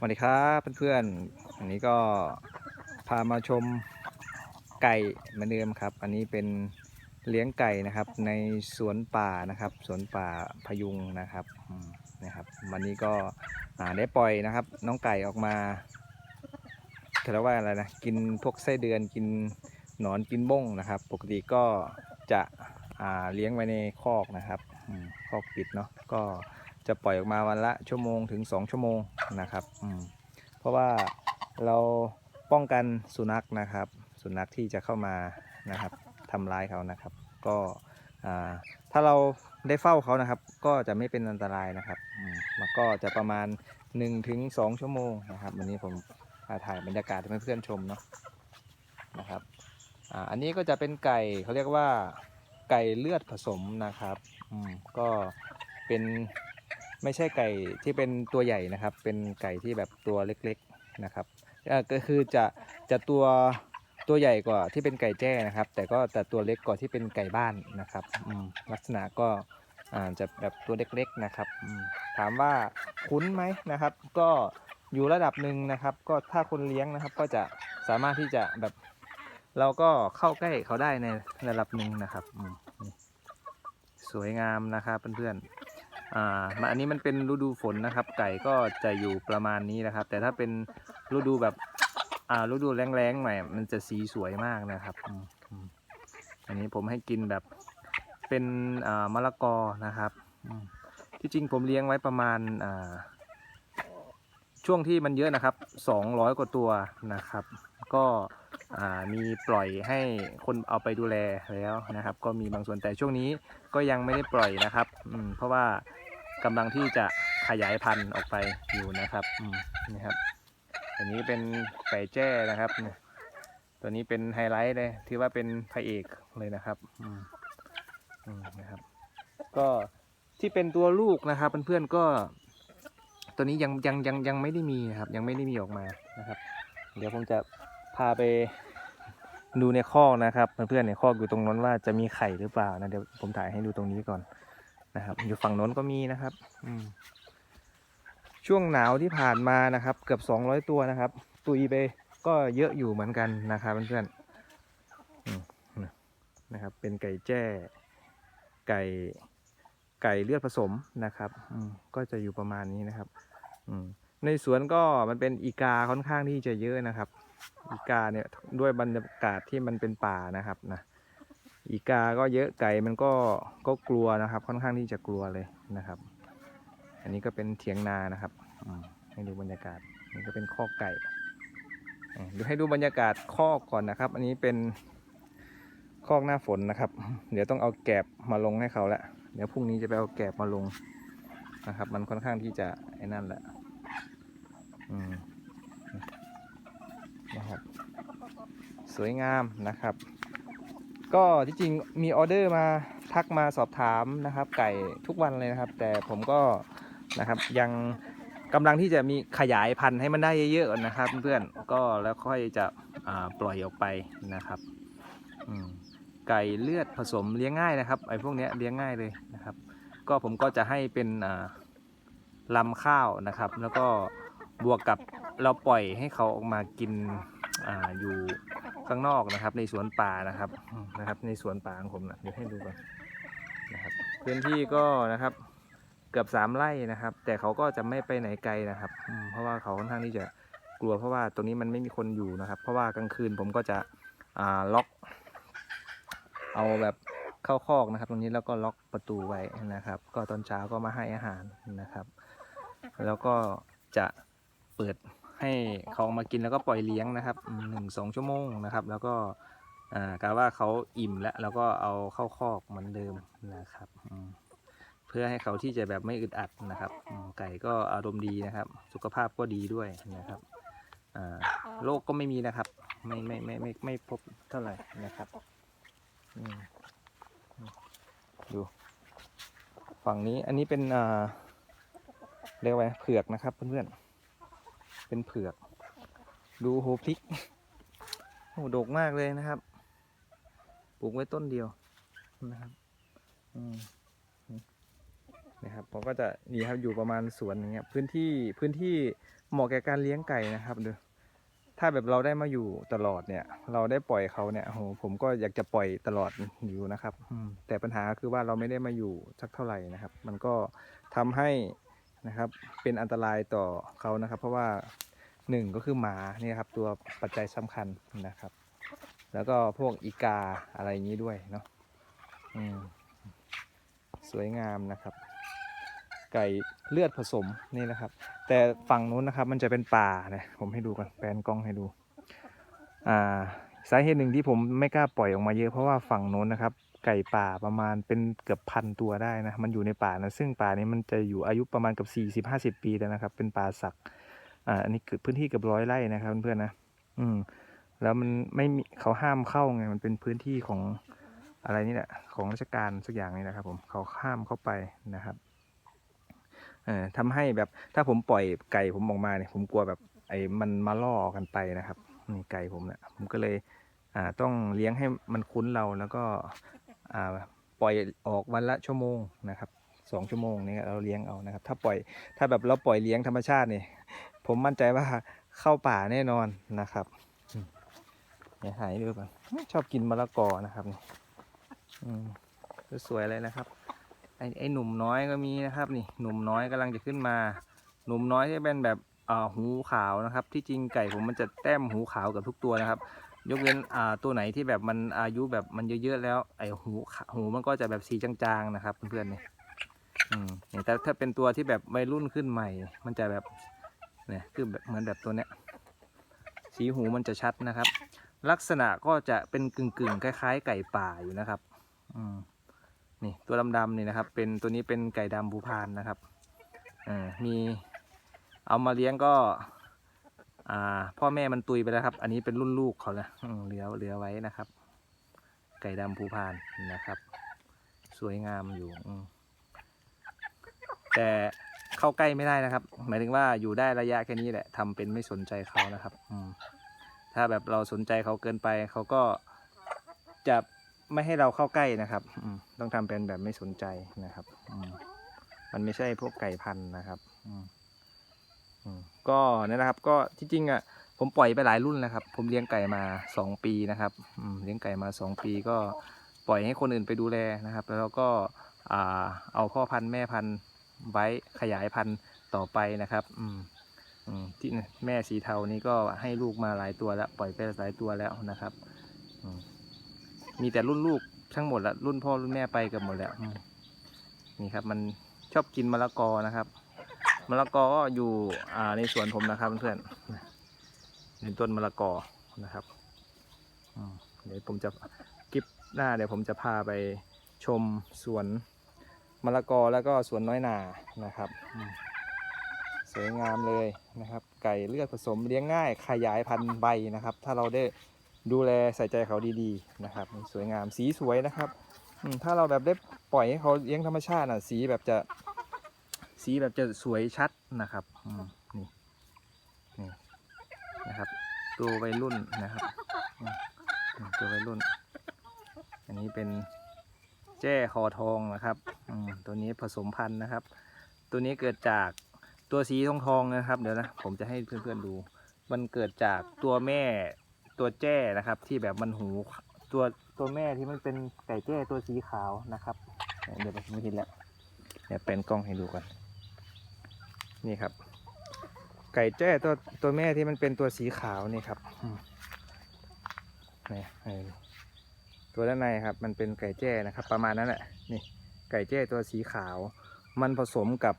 สวัสดีครับเพื่อนๆอันนี้ก็พามาชมไก่เหมือนเดิมครับ อันนี้เป็นเลี้ยงไก่นะครับ ในสวนป่านะครับ สวนป่าพยุงนะครับนะครับ วันนี้ก็ได้ปล่อยนะครับ น้องไก่ออกมาเขาเรียกว่าอะไรนะกินพวกไส้เดือนกินหนอนกินบ้งนะครับ ปกติก็จะเลี้ยงไว้ในคอกนะครับคอกปิดเนาะก็ จะปล่อยออกมาวันละชั่วโมงถึง 2 ชั่วโมงนะครับเพราะว่าเราป้องกันสุนัขนะครับ สุนัขที่จะเข้ามานะครับทำร้ายเขานะครับ ก็ถ้าเราได้เฝ้าเขานะครับ ก็จะไม่เป็นอันตรายนะครับมแล้วก็จะประมาณ 1-2 ชั่วโมงนะครับ วันนี้ผมถ่ายบรรยากาศให้เพื่อนๆชมเนาะนะครับอ,อันนี้ก็จะเป็นไก่เขาเรียกว่าไก่เลือดผสมนะครับก็เป็น ไม่ใช่ไก่ที่เป็นตัวใหญ่นะครับ เป็นไก่ที่แบบตัวเล็กๆนะครับก็คือจะจะตัวตัวใหญ่กว่าที่เป็นไก่แจ้นะครับ แต่ก็แต่ตัวเล็กกว่าที่เป็นไก่บ้านนะครับลักษณะก็จะแบบตัวเล็กๆนะครับ ถามว่าคุ้นไหมนะครับ ก็อยู่ระดับหนึ่งนะครับ ก็ถ้าคนเลี้ยงนะครับ ก็จะสามารถที่จะแบบเราก็เข้าใกล้เขาได้ในระดับหนึ่งนะครับสวยงามนะครับเพื่อนๆ อ่ามาอันนี้มันเป็นฤดูฝนนะครับ ไก่ก็จะอยู่ประมาณนี้นะครับ แต่ถ้าเป็นฤดูแบบอ่าฤดูแรงๆหน่อยมันจะสีสวยมากนะครับอันนี้ผมให้กินแบบเป็นอ่ามะละกอนะครับที่จริงผมเลี้ยงไว้ประมาณอ่าช่วงที่มันเยอะนะครับ 200 กว่าตัวนะครับ ก็ มีปล่อยให้คนเอาไปดูแลแล้วนะครับ ก็มีบางส่วนแต่ช่วงนี้ก็ยังไม่ได้ปล่อยนะครับอืมเพราะว่ากำลังที่จะขยายพันธุ์ออกไปอยู่นะครับอืมนี่ครับอันนี้เป็นไก่แจ้นะครับตัวนี้เป็นไฮไลท์เลยที่ว่าเป็นพระเอกเลยนะครับอืมนะครับ ก็ที่เป็นตัวลูกนะครับเพื่อนๆก็ ตัวนี้ยังยังยังยังไม่ได้มีครับ ยังไม่ได้มีออกมานะครับ เดี๋ยวผมจะ พาไปดูในคอกนะครับเพื่อนๆในคอกอยู่ตรงนั้นว่าจะมีไข่หรือเปล่านะเดี๋ยวผมถ่ายให้ดูตรงนี้ก่อนนะครับ อยู่ฝั่งโน้นก็มีนะครับ อืช่วงหนาวที่ผ่านมานะครับ เกือบ200ตัวนะครับ ตุยไปก็เยอะอยู่เหมือนกันนะครับเพื่อนๆนะครับ เป็นไก่แจ้ไก่ไก่เลือดผสมนะครับอืก็จะอยู่ประมาณนี้นะครับอืในสวนก็มันเป็นอีกาค่อนข้างที่จะเยอะนะครับ อีกาเนี่ยด้วยบรรยากาศที่มันเป็นป่านะครับนะอีกาก็เยอะไก่มันก็ก็กลัวนะครับ ค่อนข้างที่จะกลัวเลยนะครับ อันนี้ก็เป็นเถียงนานะครับอให้ดูบรรยากาศนี่ก็เป็นคอไก่ดี๋ยวให้ดูบรรยากาศคอกก่อนนะครับ อันนี้เป็นคอกหน้าฝนนะครับ เดี๋ยวต้องเอาแกบมาลงให้เขาละเดี๋ยวพรุ่งนี้จะไปเอาแกบมาลงนะครับ มันค่อนข้างที่จะไอ้นั่นแหละ อืม นะครับ สวยงามนะครับ ก็ที่จริงมีออเดอร์มาทักมาสอบถามนะครับ ไก่ทุกวันเลยนะครับ แต่ผมก็นะครับยังกำลังที่จะมีขยายพันธุ์ให้มันได้เยอะๆนะครับ เพื่อนๆก็แล้วค่อยจะปล่อยออกไปนะครับไก่เลือดผสมเลี้ยงง่ายนะครับไอ้พวกนี้เลี้ยงง่ายเลยนะครับ ก็ผมก็จะให้เป็นลำข้าวนะครับ แล้วก็บวกกับ เราปล่อยให้เขาออกมากินออยู่ข้างนอกนะครับ ในสวนป่านะครับนะครับ ในสวนป่าของผมนะเดี๋ยวให้ดูก่อนนะครับ พื้นที่ก็นะครับ เกือบสามไร่นะครับ แต่เขาก็จะไม่ไปไหนไกลนะครับเพราะว่าเขาค่อนข้างที่จะกลัวเพราะว่าตรงนี้มันไม่มีคนอยู่นะครับ เพราะว่ากลางคืนผมก็จะล็อก เอาแบบเข้าคอกนะครับ ตรงนี้แล้วก็ล็อกประตูไว้นะครับ ก็ตอนเช้าก็มาให้อาหารนะครับ แล้วก็จะเปิด ให้เขามากินแล้วก็ปล่อยเลี้ยงนะครับหนึ่งสองชั่วโมงนะครับ แล้วก็อ่ากะว่าเขาอิ่มแล้วแล้วก็เอาเข้าคอกเหมือนเดิมนะครับเพื่อให้เขาที่จะแบบไม่อึดอัดนะครับ ไก่ก็อารมณ์ดีนะครับ สุขภาพก็ดีด้วยนะครับโรคก็ไม่มีนะครับ ไม่ไม่ไม่ไม่ไม่พบเท่าไหร่นะครับดูฝั่งนี้อันนี้เป็นเรียกว่าเผือกนะครับเพื่อนๆ เป็นเผือก ดูโหพริกโหดกมากเลยนะครับ ปลูกไว้ต้นเดียวนะครับนะครับผมก็จะนี่ครับอยู่ประมาณสวนอย่างเงี้ยพื้นที่พื้นที่เหมาะแก่การเลี้ยงไก่นะครับเด้อถ้าแบบเราได้มาอยู่ตลอดเนี่ย เราได้ปล่อยเขาเนี่ยโหผมก็อยากจะปล่อยตลอดอยู่นะครับแต่ปัญหาคือว่าเราไม่ได้มาอยู่สักเท่าไหร่นะครับ มันก็ทำให้ นะครับ เป็นอันตรายต่อเขานะครับ เพราะว่าหนึ่งก็คือหมาเนี่ยครับตัวปัจจัยสำคัญนะครับ แล้วก็พวกอีกาอะไรอย่างนี้ด้วยเนาะสวยงามนะครับ ไก่เลือดผสมนี่นะครับ แต่ฝั่งนู้นนะครับ มันจะเป็นป่านะผมให้ดูก่อนแปลนกล้องให้ดู อ่าสาเหตุหนึ่งที่ผมไม่กล้าปล่อยออกมาเยอะเพราะว่าฝั่งนู้นนะครับ ไก่ป่าประมาณเป็นเกือบพันตัวได้นะ มันอยู่ในป่านะ ซึ่งป่านี้มันจะอยู่อายุประมาณกับ 4 0 50 ปีแล้วนะครับ เป็นป่าสักอ่าอันนี้เกือพื้นที่เกือบร้อยไร่นะครับเพื่อนๆนะ อืม แล้วมันไม่มีเขาห้ามเข้าไง มันเป็นพื้นที่ของอะไรนี่แหละ ของราชการสักอย่างนี่นะครับ ผม เขาห้ามเข้าไปนะครับเอ่อทำให้แบบถ้าผมปล่อยไก่ผมออกมาเนี่ย ผมกลัวแบบไอ้มันมาล่อกันไปนะครับนี่ไก่ผมเนี่ยผมก็เลยอ่าต้องเลี้ยงให้มันคุ้นเราแล้วก็ ปล่อยออกวันละชั่วโมงนะครับสองชั่วโมงนี่เราเลี้ยงเอานะครับ ถ้าปล่อยถ้าแบบเราปล่อยเลี้ยงธรรมชาติเนี่ยผมมั่นใจว่าเข้าป่าแน่นอนนะครับเดี๋ยหายดูก่อนชอบกินมะละกอนะครับนี่สวยเลยนะครับไอ้ไอหนุ่มน้อยก็มีนะครับนี่หนุ่มน้อยกำลังจะขึ้นมา หนุ่มน้อยที่เป็นแบบหูขาวนะครับ ที่จริงไก่ผมมันจะแต้มหูขาวกับทุกตัวนะครับ ยกเว้นอ่าตัวไหนที่แบบมันอายุแบบมันเยอะๆแล้วไอหูหูมันก็จะแบบสีจางๆนะครับเพื่อนๆเนี่อืมนี่แต่ถ้าเป็นตัวที่แบบวัยรุ่นขึ้นใหม่ มันจะแบบเนี่ยคือแบบเหมือนแบบตัวเนี้ยสีหูมันจะชัดนะครับ ลักษณะก็จะเป็นกึ่งๆคล้าย ๆ ไก่ป่าอยู่นะครับอืมนี่ตัวดำๆนี่นะครับ เป็นตัวนี้เป็นไก่ดำภูพานนะครับเออมีเอามาเลี้ยงก็ อ่า พ่อแม่มันตุยไปแล้วครับ อันนี้เป็นรุ่นลูกเขาละอืมเหลือเหลือไว้นะครับ ไก่ดำภูพานนะครับ สวยงามอยู่แต่เข้าใกล้ไม่ได้นะครับ หมายถึงว่าอยู่ได้ระยะแค่นี้แหละทำเป็นไม่สนใจเขานะครับ อืมถ้าแบบเราสนใจเขาเกินไปเขาก็จะไม่ให้เราเข้าใกล้นะครับ อืต้องทำเป็นแบบไม่สนใจนะครับ อืมมันไม่ใช่พวกไก่พันธุ์นะครับ อืม ก็นั่นนะครับ ก็ที่จริงอะผมปล่อยไปหลายรุ่นแล้วครับ ผมเลี้ยงไก่มาสองปีนะครับเลี้ยงไก่มาสองปีก็ปล่อยให้คนอื่นไปดูแลนะครับ แล้วเราก็เอาพ่อพันธุ์แม่พันธุ์ไว้ขยายพันธุ์ต่อไปนะครับที่แม่สีเทานี้ก็ให้ลูกมาหลายตัวแล้ว ปล่อยไปหลายตัวแล้วนะครับมีแต่รุ่นลูกทั้งหมดละรุ่นพ่อรุ่นแม่ไปกับหมดแล้วนี่ครับ มันชอบกินมะละกอนะครับ มะละกอก็อยู่อ่าในสวนผมนะครับเพื่อนๆเป็นต้นมะละกอนะครับเดี๋ยวผมจะคลิปหน้าเดี๋ยวผมจะพาไปชมสวนมะละกอแล้วก็สวนน้อยนานะครับสวยงามเลยนะครับ ไก่เลือดผสมเลี้ยงง่ายขยายพันธุ์ใบนะครับ ถ้าเราได้ดูแลใส่ใจเขาดีๆนะครับ สวยงามสีสวยนะครับถ้าเราแบบได้ปล่อยให้เขาเลี้ยงธรรมชาติอะสีแบบจะ สีแบบจะสวยชัดนะครับอืมนี่นี่นะครับตัววัยรุ่นนะครับอืมอืมตัววัยรุ่น อันนี้เป็นแจ้คอทองนะครับอืมตัวนี้ผสมพันธุ์นะครับ ตัวนี้เกิดจากตัวสีทองทองๆนะครับ เดี๋ยวนะผมจะให้เพื่อนๆดู มันเกิดจากตัวแม่ตัวแจ้นะครับ ที่แบบมันหูตัวตัวแม่ที่มันเป็นไก่แจ้ตัวสีขาวนะครับ เดี๋ยวผมไม่เห็นแล้วเดี๋ยวเป็นกล้องให้ดูก่อน นี่ครับ ไก่แจ้ตัวตัวแม่ที่มันเป็นตัวสีขาวนี่ครับนี่ตัวด้านในครับ มันเป็นไก่แจ้นะครับ ประมาณนั้นแหละนี่ ไก่แจ้ตัวสีขาว มันผสมกับ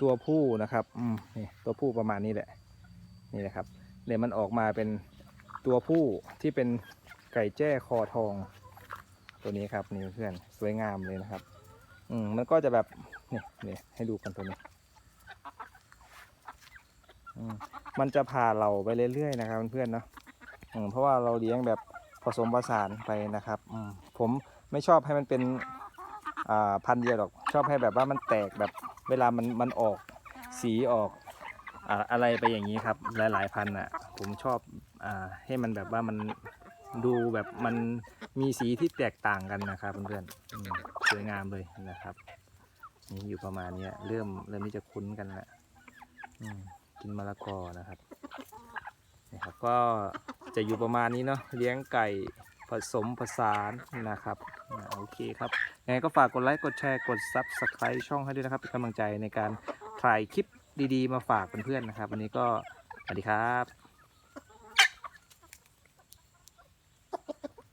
ตัวผู้นะครับอืมนี่ตัวผู้ประมาณนี้แหละ นี่แหละครับเนี่ยมันออกมาเป็นตัวผู้ที่เป็นไก่แจ้คอทอง ตัวนี้ครับนี่เพื่อนสวยงามเลยนะครับ อืมมันก็จะแบบนี่นี่ให้ดูกันตัวนี้ มันจะพาเราไปเรื่อยๆนะครับเพื่อนๆเนาะเพราะว่าเราเลี้ยงแบบผสมผสานไปนะครับผมไม่ชอบให้มันเป็นพันเดียวหรอกชอบให้แบบว่ามันแตกแบบเวลามันมันออกสีออกอ่าอะไรไปอย่างนี้ครับหลายๆพันอะผมชอบอให้มันแบบว่ามันดูแบบมันมีสีที่แตกต่างกันนะครับเพื่อนๆสวยงามเลยนะครับนี่อยู่ประมาณนี้เริ่มเริ่มที่จะคุ้นกันแล้ว กินมะละกอนะครับนะครับ ก็จะอยู่ประมาณนี้เนาะเลี้ยงไก่ผสมผสานนะครับโอเคครับยังไงก็ฝากกดไลค์กดแชร์กด Subscribe ช่องให้ด้วยนะครับเป็นกำลังใจในการถ่ายคลิปดีๆ มาฝากเพื่อนๆนะครับ วันนี้ก็สวัสดีครับ